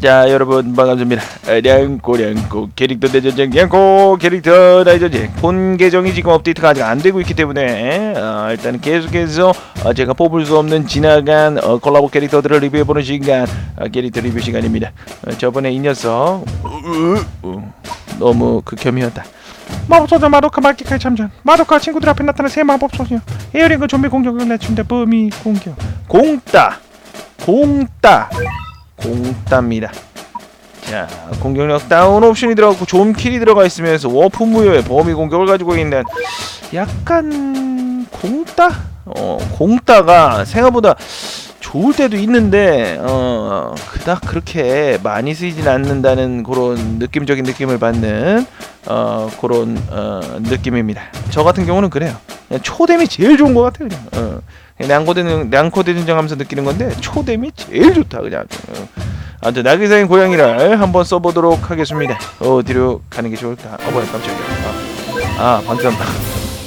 자 여러분 반갑습니다. 량고 캐릭터 대전쟁 량고! 캐릭터 대전쟁. 본 계정이 지금 업데이트가 아직 안 되고 있기 때문에 어, 일단 계속해서 어, 제가 뽑을 수 없는 지나간 어, 콜라보 캐릭터들을 리뷰해보는 시간 어, 캐릭터 리뷰 시간입니다. 어, 저번에 이 녀석 어, 너무 극혐이었다. 마법소녀 마도카 마키카의 참전. 마도카 친구들 앞에 나타난 새 마법소녀. 에어링과 좀비 공격을 내춘다 범위 공격. 공따. 공따 공따입니다 자 공격력 다운 옵션이 들어가고 좀킬이 들어가 있으면서 워프 무효의 범위 공격을 가지고 있는 약간 공따? 어 공따가 생각보다 좋을 때도 있는데 어 그닥 그렇게 많이 쓰이진 않는다는 그런 느낌적인 느낌을 받는 어 그런 어 느낌입니다. 저 같은 경우는 그래요. 초뎀이 제일 좋은 것 같아요. 그냥. 어. 냥코대는 냥코대 등장하면서 느끼는 건데 초뎀이 제일 좋다 그냥. 어. 아무튼 나기사인 고양이를 한번 써보도록 하겠습니다. 어디로 가는 게 좋을까? 어 뭐야 깜짝이야. 아, 아 방금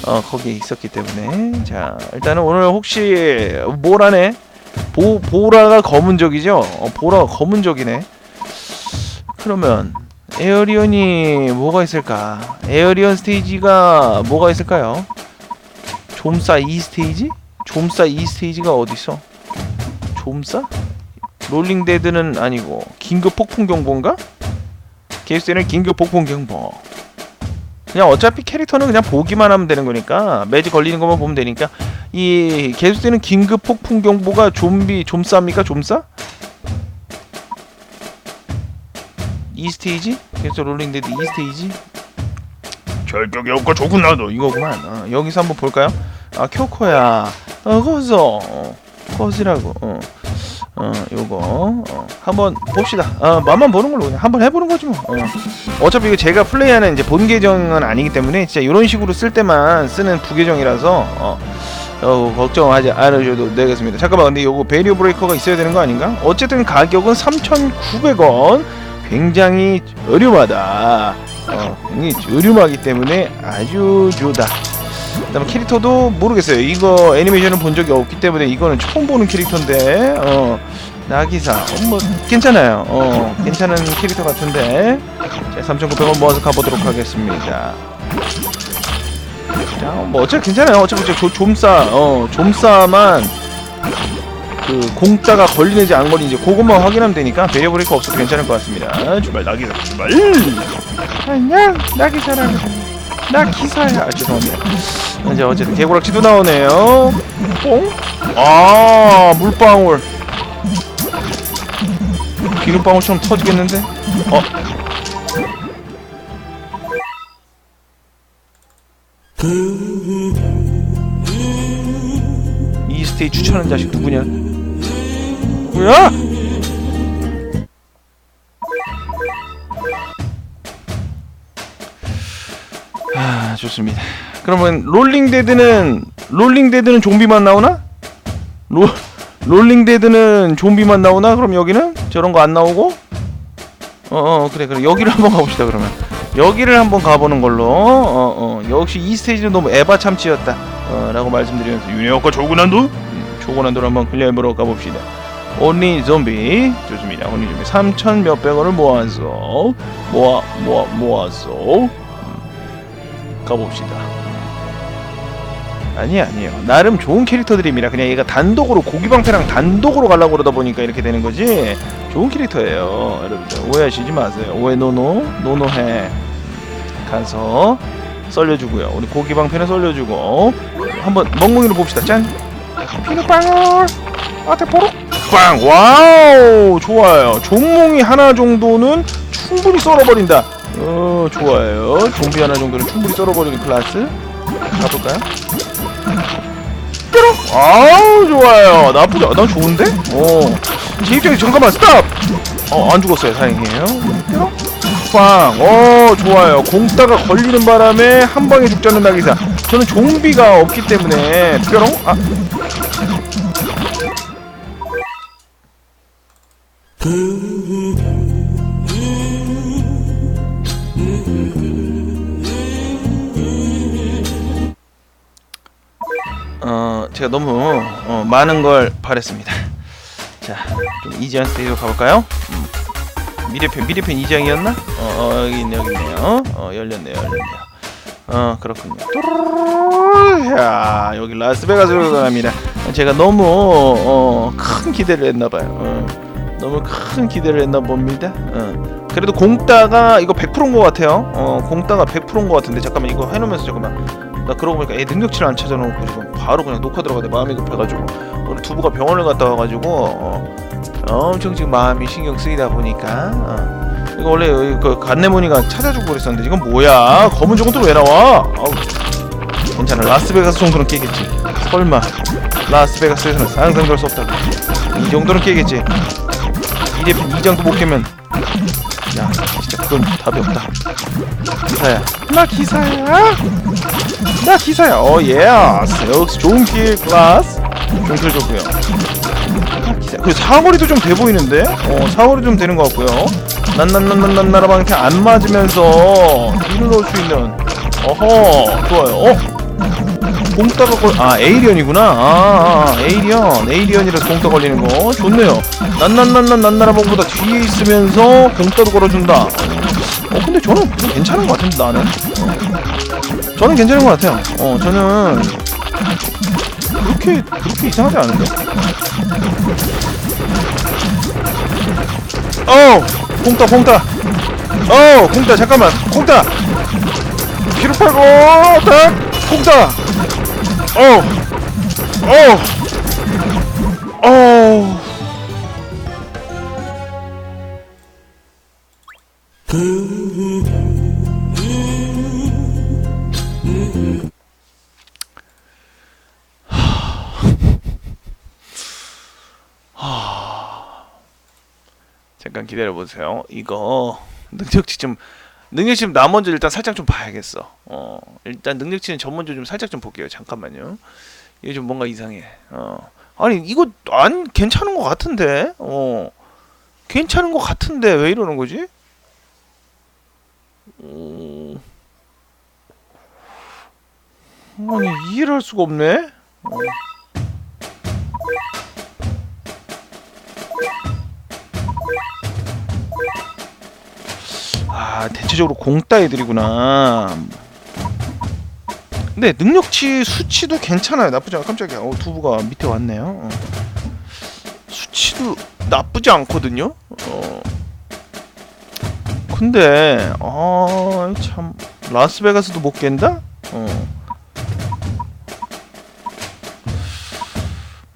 어 거기 있었기 때문에 자 일단은 오늘 혹시 모라네 보 보라가 검은적이죠? 어, 보라가 검은적이네. 그러면 에어리언이 뭐가 있을까? 에어리언 스테이지가 뭐가 있을까요? 좀싸 2 스테이지? 좀싸 2 스테이지가 어디 있어? 좀싸? 롤링 데드는 아니고 긴급 폭풍 경보인가? 게스트는 긴급 폭풍 경보. 그냥 어차피 캐릭터는 그냥 보기만 하면 되는 거니까 매지 걸리는 것만 보면 되니까 이 게스트는 긴급 폭풍 경보가 좀비 좀싸입니까? 좀싸? 이 스테이지? 게스트 롤링 데드 이 스테이지? 절벽의 효과 좋구나 너 이거구만 어, 여기서 한번 볼까요? 아 쿄코야. 어 거기서 어, 거기라고. 어. 어 요거 어, 한번 봅시다. 어 맛만 보는 걸로 그냥 한번 해보는 거지 뭐. 어. 어차피 이거 제가 플레이하는 이제 본 계정은 아니기 때문에 진짜 이런 식으로 쓸 때만 쓰는 부계정이라서 어, 어 걱정하지 않으셔도 되겠습니다. 잠깐만 근데 요거 베리어 브레이커가 있어야 되는 거 아닌가? 어쨌든 가격은 3,900원. 굉장히 저렴하다. 어, 굉장히 저렴하기 때문에 아주 좋다 그다음에 캐릭터도 모르겠어요. 이거 애니메이션을 본 적이 없기 때문에 이거는 처음 보는 캐릭터인데 어 나기사 어, 뭐 괜찮아요. 어 괜찮은 캐릭터 같은데 자 3,900원 모아서 가보도록 하겠습니다. 자 뭐 어차피 괜찮아요. 어차피 저 좀싸 어 좀싸만 그 공짜가 걸리는지 안 걸리는지 그것만 확인하면 되니까 배려 브레이크 없어도 괜찮을 것 같습니다. 출발 나기사 출발. 안녕 나기사랑 나 기사야 아 죄송합니다. 이제 어쨌든 개구락지도 나오네요. 뽕? 아 물방울. 비눗방울처럼 터지겠는데? 어? 이 스테이 추천하는 자식 누구냐? 누구야? 좋습니다. 그러면 롤링 데드는 롤링 데드는 좀비만 나오나? 롤 롤링 데드는 좀비만 나오나? 그럼 여기는 저런 거 안 나오고? 어, 어 그래 그래. 여기를 한번 가봅시다 그러면. 여기를 한번 가보는 걸로. 어, 어. 역시 이 스테이지는 너무 에바 참치였다. 어, 라고 말씀드리면서 유니어과 조그난도? 음, 조그난도를 한번 클리어해보러 가봅시다. 온리 좀비 좋습니다. 온리 좀비 3천 몇백 원을 모아서 모아 모아 모아서. 음, 가봅시다. 아니 아니에요. 나름 좋은 캐릭터들입니다. 그냥 얘가 단독으로 고기방패랑 단독으로 가려고 그러다 보니까 이렇게 되는 거지? 좋은 캐릭터예요 여러분들. 오해하시지 마세요. 오해 노노? 노노해. 가서 썰려주고요. 우리 고기방패는 썰려주고. 한번 멍멍이로 봅시다. 짠! 어때 보러 빵! 와우! 좋아요. 종몽이 하나 정도는 충분히 썰어버린다. 어, 좋아요. 좀비 하나 정도는 충분히 썰어버리는 클래스. 가볼까요? 뾰롱! 아우, 좋아요. 나쁘지 않아. 난 좋은데? 어. 제 입장에 잠깐만, 스탑! 어, 안 죽었어요. 다행이에요. 뾰롱! 빵! 어, 좋아요. 공따가 걸리는 바람에 한 방에 않는 나기사. 저는 좀비가 없기 때문에, 뾰롱! 아, 어 제가 너무 어, 많은 걸 바랬습니다. 자, 좀 이지한 스테이지로 가볼까요? 음. 미래편 미래편 2장이었나? 어, 어 여기 있네 여기 있네요 어 열렸네요 열렸네요 어 그렇군요. 야 여기 라스베가스로 갑니다 제가 너무 어, 큰 기대를 했나봐요 어, 너무 큰 기대를 했나 봅니다 어. 그래도 공따가 이거 100%인 것 같아요. 어 공따가 100%인 것 같은데 잠깐만 이거 해놓으면서 잠깐만. 나 그러고 보니까 애 능력치를 안 찾아놓고 지금 바로 그냥 녹화 들어가대 마음이 급해가지고. 오늘 두부가 병원을 갔다 와가지고 어, 엄청 지금 마음이 신경 쓰이다 보니까 어. 이거 원래 그 간내모니가 찾아주고 그랬었는데 이건 뭐야? 검은 조건 또왜 나와? 아우, 괜찮아. 라스베가스 정도는 깨겠지. 설마. 라스베가스에서는 상상될 수 없다. 이 정도는 깨겠지. 이대편 2장도 못 깨면 그건 답이 없다. 기사야. 나 기사야? 나 기사야. 어 예스 역시 좋은 길 클라스. 길 좋고요. 그 사거리도 좀 돼 보이는데? 어 사거리 좀 되는 것 같고요. 난난난난난나라방 이렇게 안 맞으면서 넣을 수 있는. 어허 좋아요. 어 공따가 걸, 아 에이리언이구나 아, 아 에이리언 에이리언이라서 공따 걸리는 거 좋네요 난난난난 난나라방보다 뒤에 있으면서 공따도 걸어준다 어 근데 저는 괜찮은 것 같은데 나는 저는 괜찮은 것 같아요. 어, 저는 그렇게 그렇게 이상하지 않은데. 어, 공따 공따. 어, 공따 잠깐만, 공따. 피로 팔고 딱 공따. 어, 어, 어. 잠깐 기다려 보세요. 이거 능력치 좀 능력치 나 먼저 일단 살짝 좀 봐야겠어. 어 일단 능력치는 저 먼저 좀 살짝 좀 볼게요. 잠깐만요. 이게 좀 뭔가 이상해. 어 아니 이거 안 괜찮은 것 같은데. 어 괜찮은 것 같은데 왜 이러는 거지? 어... 아니 이해를 할 수가 없네. 어. 아 대체적으로 공따 애들이구나. 근데 능력치 수치도 괜찮아요. 나쁘지 않아 깜짝이야. 어 두부가 밑에 왔네요. 어. 수치도 나쁘지 않거든요? 어. 근데 아참 라스베가스도 못 깬다? 어.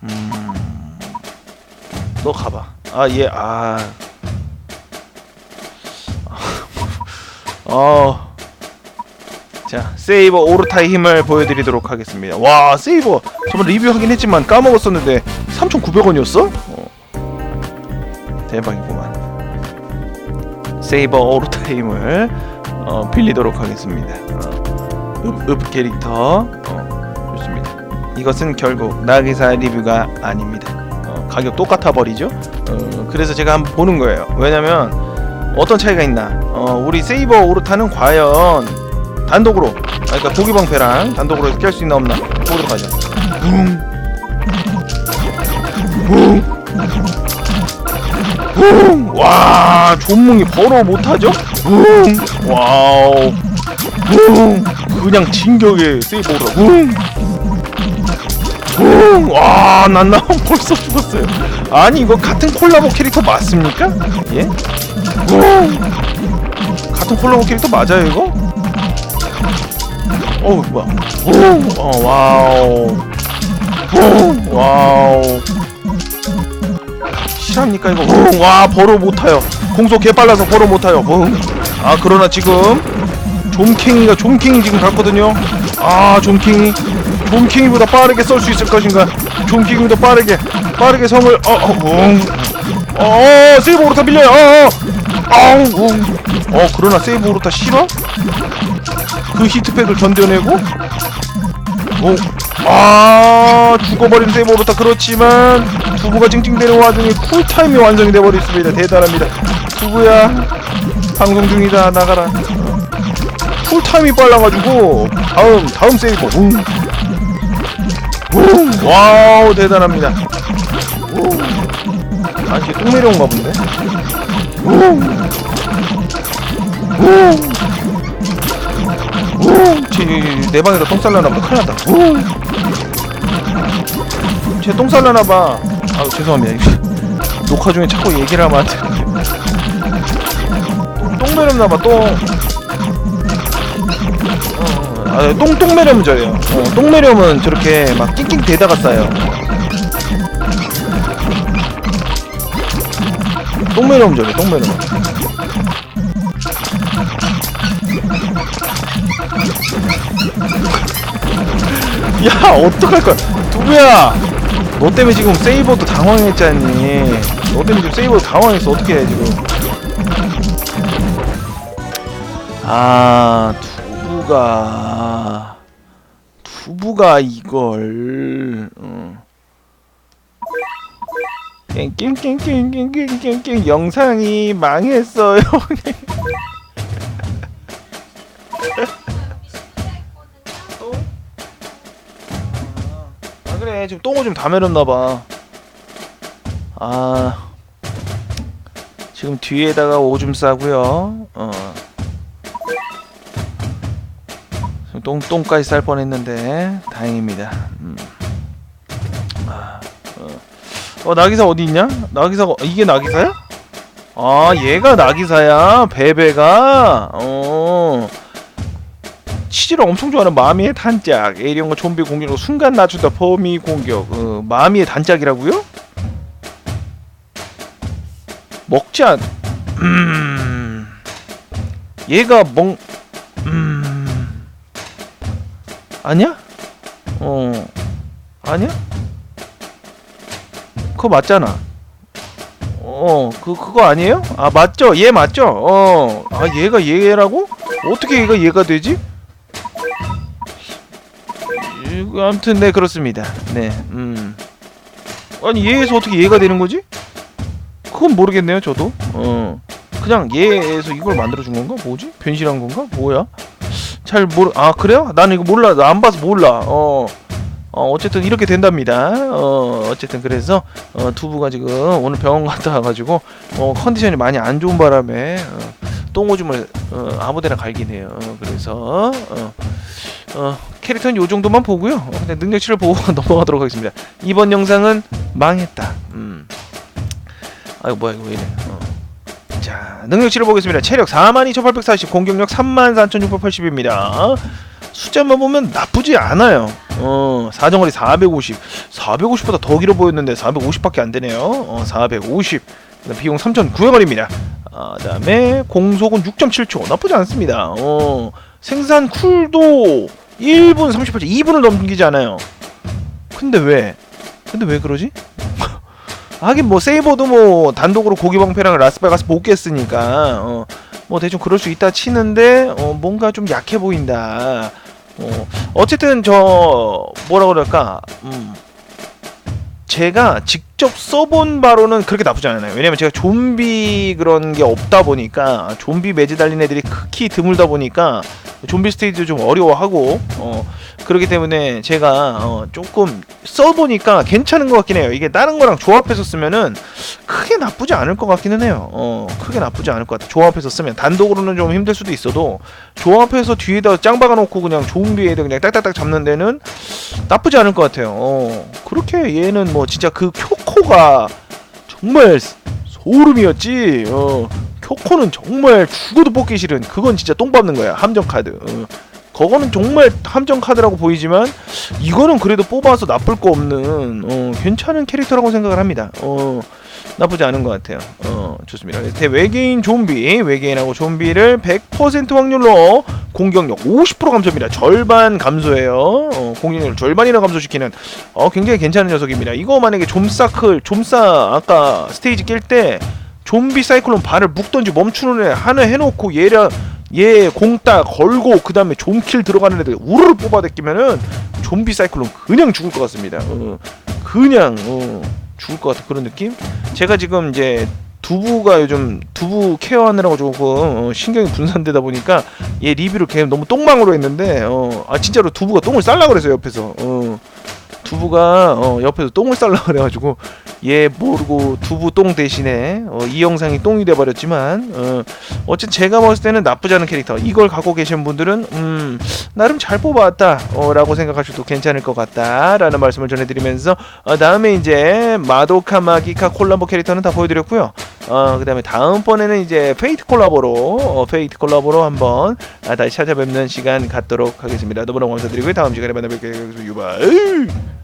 음 너 가봐. 아얘아 어. 자, 세이버 오르타의 힘을 보여드리도록 하겠습니다. 와, 세이버 저번 리뷰하긴 했지만 까먹었었는데 3,900원이었어? 어. 대박이구만. 세이버 오르타의 힘을 어, 빌리도록 하겠습니다. 어. 읍, 읍 캐릭터 어, 좋습니다. 이것은 결국 나기사 리뷰가 아닙니다. 어, 가격 똑같아 버리죠. 어, 그래서 제가 한번 보는 거예요. 왜냐면 어떤 차이가 있나? 어, 우리 세이버 오르타는 과연 단독으로, 아, 그러니까 고기방패랑 단독으로 깰수 있나 없나? 보도록 붕. 와, 존뭉이 버러 못하죠? 붕, 와우, 붕. 그냥 진격의 세이버 오르타. 붕. 붕! 와, 난나 벌써 죽었어요. 아니, 이거 같은 콜라보 캐릭터 맞습니까? 예? 붕! 같은 콜라보 캐릭터 맞아요, 이거? 어우, 뭐야. 붕! 어, 와우. 붕! 와우. 실합니까, 이거? 붕! 와, 버로 못 타요. 공속 개 빨라서 버로 못 타요. 붕! 아, 그러나 지금 좀킹이가 좀킹이 지금 갔거든요. 아, 좀킹이 좀킹이보다 빠르게 쏠 수 있을 것인가? 좀킹이보다 빠르게 빠르게 성을 어, 어, 웅. 어, 어, 세이브 오르타 밀려요. 어, 어, 웅. 어, 그러나 세이브 오르타 싫어? 그 히트팩을 견뎌내고, 어, 아, 죽어버린 세이브 오르타 그렇지만 두부가 찡찡대는 와중에 쿨타임이 완성이 돼버렸습니다. 대단합니다. 두부야, 방송 중이다 나가라. 쿨타임이 빨라가지고 다음 다음 세이버 웅. 웅. 와우 대단합니다 웅. 아 이게 똥 내려온가 본데 쟤내 방에서 똥 쌀려나 보다 큰일 났다 쟤 똥 쌀려나 봐 아, 죄송합니다 녹화 중에 자꾸 얘기를 하면 똥 매렵나 봐 똥. 어, 아, 똥, 똥 매려면 저예요. 어, 똥 매려면 저렇게 막 낑낑 대다가 싸요. 똥 매려면 저래, 똥 매려면. 야, 어떡할 거야. 두부야! 너 때문에 지금 세이버도 당황했잖니. 너 때문에 지금 세이버도 당황했어. 어떻게 해, 지금. 아, 두부가. 두부가 이걸. 어. 깽깽깽깽깽깽깽 영상이 망했어요. 아 그래 지금 똥을 좀다 매렸나봐. 아 지금 뒤에다가 오줌 싸고요. 어. 똥 똥까지 쌀 뻔했는데 다행입니다. 어 나기사 어디 있냐? 나기사가 이게 나기사야? 아 얘가 나기사야 베베가 어 치즈를 엄청 좋아하는 마미의 단짝 에이리언과 좀비 공격으로 순간 낮춘다 범위 공격 어, 마미의 단짝이라고요? 먹지 않... 음... 얘가 멍... 음... 아니야? 어... 아니야? 그거 맞잖아 어, 그, 그거 아니에요? 아, 맞죠? 얘 맞죠? 어, 아, 얘가 얘라고? 어떻게 얘가 얘가 되지? 아무튼 네 그렇습니다. 네, 음. 아니 얘에서 어떻게 얘가 되는 거지? 그건 모르겠네요, 저도. 어, 그냥 얘에서 이걸 만들어 준 건가? 뭐지? 변신한 건가? 뭐야? 잘 모르. 아 그래요? 나는 이거 몰라. 나 안 봐서 몰라. 어. 어, 어쨌든 이렇게 된답니다. 어, 어쨌든 그래서 어, 두부가 지금 오늘 병원 갔다 와가지고 어, 컨디션이 많이 안 좋은 바람에 어, 똥오줌을 어, 아무데나 갈긴 해요. 어, 그래서 어, 어, 캐릭터는 요 정도만 보고요. 어, 근데 능력치를 보고 넘어가도록 하겠습니다. 이번 영상은 망했다. 음. 아이고 뭐야 이거 왜 이래. 어. 자 능력치를 보겠습니다. 체력 42,840, 공격력 34,680입니다. 숫자만 보면 나쁘지 않아요. 어, 사정거리 450. 450보다 더 길어 보였는데 450밖에 안 되네요. 어, 450. 그다음 비용 3,900원입니다. 아, 그다음에 공속은 6.7초. 나쁘지 않습니다. 어, 생산 쿨도 1분 38초. 2분을 넘기지 않아요. 근데 왜? 근데 왜 그러지? 하긴 뭐 세이버도 뭐 단독으로 고기 방패랑 라스베가스 못 깼으니까 어, 뭐 대충 그럴 수 있다 치는데 어, 뭔가 좀 약해 보인다. 어, 어쨌든 저 뭐라 그럴까? 음, 제가 직 접 써본 바로는 그렇게 나쁘지 않아요. 왜냐면 제가 좀비 그런 게 없다 보니까 좀비 매즈 달린 애들이 극히 드물다 보니까 좀비 스테이지도 좀 어려워하고 어, 그렇기 때문에 제가 어, 조금 써보니까 괜찮은 것 같긴 해요. 이게 다른 거랑 조합해서 쓰면은 크게 나쁘지 않을 것 같기는 해요. 어, 크게 나쁘지 않을 것 같아. 조합해서 쓰면 단독으로는 좀 힘들 수도 있어도 조합해서 뒤에다 짱 박아놓고 그냥 좀비 애들 그냥 딱딱딱 잡는 데는 나쁘지 않을 것 같아요. 어, 그렇게 얘는 뭐 진짜 그 쿄코가 정말 소름이었지. 어, 쿄코는 정말 죽어도 뽑기 싫은 그건 진짜 똥 밟는 거야. 함정 카드. 어. 그거는 정말 함정 카드라고 보이지만 이거는 그래도 뽑아서 나쁠 거 없는 어, 괜찮은 캐릭터라고 생각을 합니다. 어, 나쁘지 않은 것 같아요. 어, 좋습니다. 대 외계인 좀비, 외계인하고 좀비를 100% 확률로 공격력 50% 감소입니다. 절반 감소해요. 어, 공격력을 절반이나 감소시키는 어, 굉장히 괜찮은 녀석입니다. 이거 만약에 좀싸클, 좀싸 아까 스테이지 깰 때 좀비 사이클론 발을 묶던지 멈추는 애 하나 해놓고 얘랑 얘 공따 걸고 그 다음에 좀킬 들어가는 애들 우르르 뽑아댔기면은 좀비 사이클론 그냥 죽을 것 같습니다. 어, 그냥 어, 죽을 것 같은 그런 느낌? 제가 지금 이제 두부가 요즘 두부 케어하느라고 조금 어, 신경이 분산되다 보니까 얘 리뷰를 걔 너무 똥망으로 했는데 어, 아 진짜로 두부가 똥을 쌀라 그래서 옆에서 어, 두부가 어, 옆에서 똥을 쌀라 그래가지고 얘 모르고 두부 똥 대신에 어, 이 영상이 똥이 돼버렸지만 어, 어쨌든 제가 봤을 때는 나쁘지 않은 캐릭터. 이걸 갖고 계신 분들은 음, 나름 잘 뽑아왔다 어, 라고 생각하셔도 괜찮을 것 같다 라는 말씀을 전해드리면서 어, 다음에 이제 마도카 마기카 콜라보 캐릭터는 다 보여드렸고요. 어, 그 다음에 다음번에는 이제 페이트 콜라보로 어, 페이트 콜라보로 한번 아, 다시 찾아뵙는 시간 갖도록 하겠습니다. 너무너무 감사드리고요. 다음 시간에 만나뵙겠습니다. 유바